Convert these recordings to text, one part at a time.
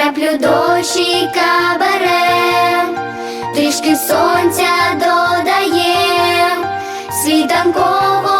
землю дощі кабере, трішки сонця додає, світанкової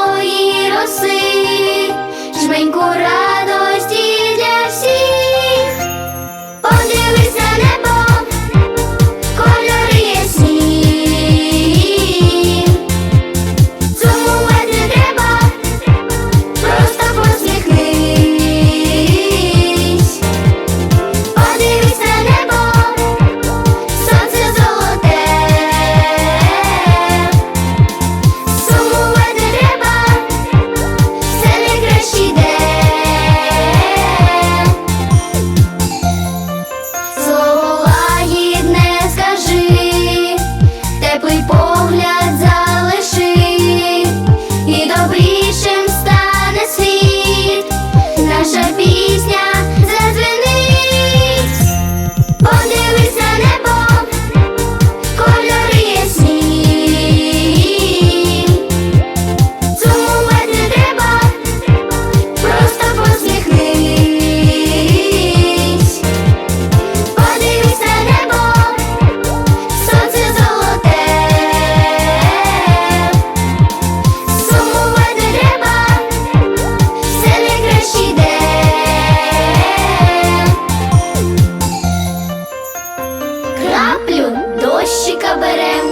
краплю дощика берем,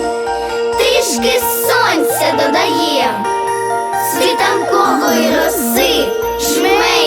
трішки сонця додаєм, світанкової роси жме.